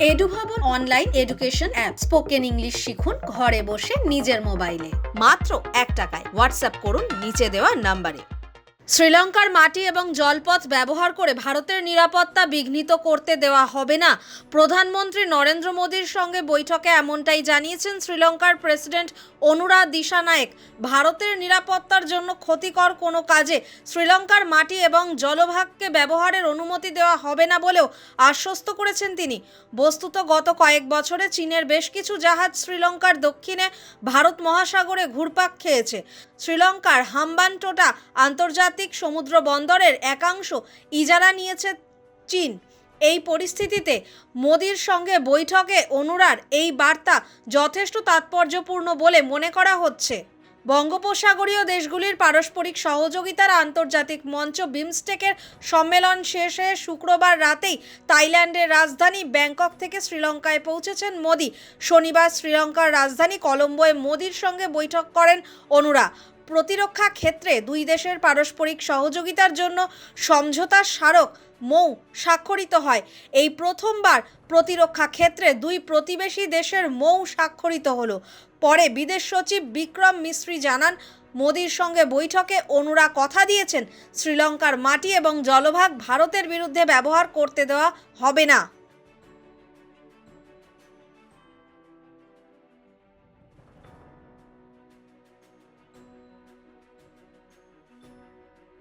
Edubhavan online education app. Spoken English শিখুন, ঘরে বসে নিজের মোবাইলে। মাত্র এক টাকায় হোয়াটসঅ্যাপ করুন নিচে দেওয়া নাম্বারে। শ্রীলঙ্কার মাটি এবং জলপথ ব্যবহার করে ভারতের নিরাপত্তা বিঘ্নিত করতে দেওয়া হবে না। প্রধানমন্ত্রী নরেন্দ্র মোদীর সঙ্গে বৈঠকে এমনটাই জানিয়েছেন শ্রীলঙ্কার প্রেসিডেন্ট অনুরা দিশানায়েক। ভারতের নিরাপত্তার জন্য ক্ষতিকর কোনো কাজে শ্রীলঙ্কার মাটি এবং জলভাগকে ব্যবহারের অনুমতি দেওয়া হবে না বলেও আশ্বস্ত করেছেন তিনি। বস্তুত গত কয়েক বছরে চীনের বেশ কিছু জাহাজ শ্রীলঙ্কার দক্ষিণে ভারত মহাসাগরে ঘুরপাক খেয়েছে। শ্রীলঙ্কার হাম্বানটোটা আন্তর্জাতিক সমুদ্র বন্দরের একাংশ ইজারা নিয়েছে চীন। এই পরিস্থিতিতে মোদির সঙ্গে বৈঠকে অনুরার এই বার্তা যথেষ্ট তাৎপর্যপূর্ণ বলে মনে করা হচ্ছে। বঙ্গোপসাগরীয় দেশগুলির পারস্পরিক সহযোগিতার আন্তর্জাতিক মঞ্চ বিমস্টেকের সম্মেলন শেষে শুক্রবার রাতেই থাইল্যান্ডের রাজধানী ব্যাংকক থেকে শ্রীলঙ্কায় পৌঁছেছেন মোদি। শনিবার শ্রীলঙ্কার রাজধানী কলম্বোয় মোদির সঙ্গে বৈঠক করেন অনুরা। প্রতিরক্ষা ক্ষেত্রে দুই দেশের পারস্পরিক সহযোগিতার জন্য সমঝোতা স্মারক মৌ স্বাক্ষরিত হয়। এই প্রথমবার প্রতিরক্ষা ক্ষেত্রে দুই প্রতিবেশী দেশের মৌ স্বাক্ষরিত হলো। পরে বিদেশ সচিব বিক্রম মিস্ত্রি জানান, মোদির সঙ্গে বৈঠকে অনুরা কথা দিয়েছেন, শ্রীলঙ্কার মাটি এবং জলভাগ ভারতের বিরুদ্ধে ব্যবহার করতে দেওয়া হবে না।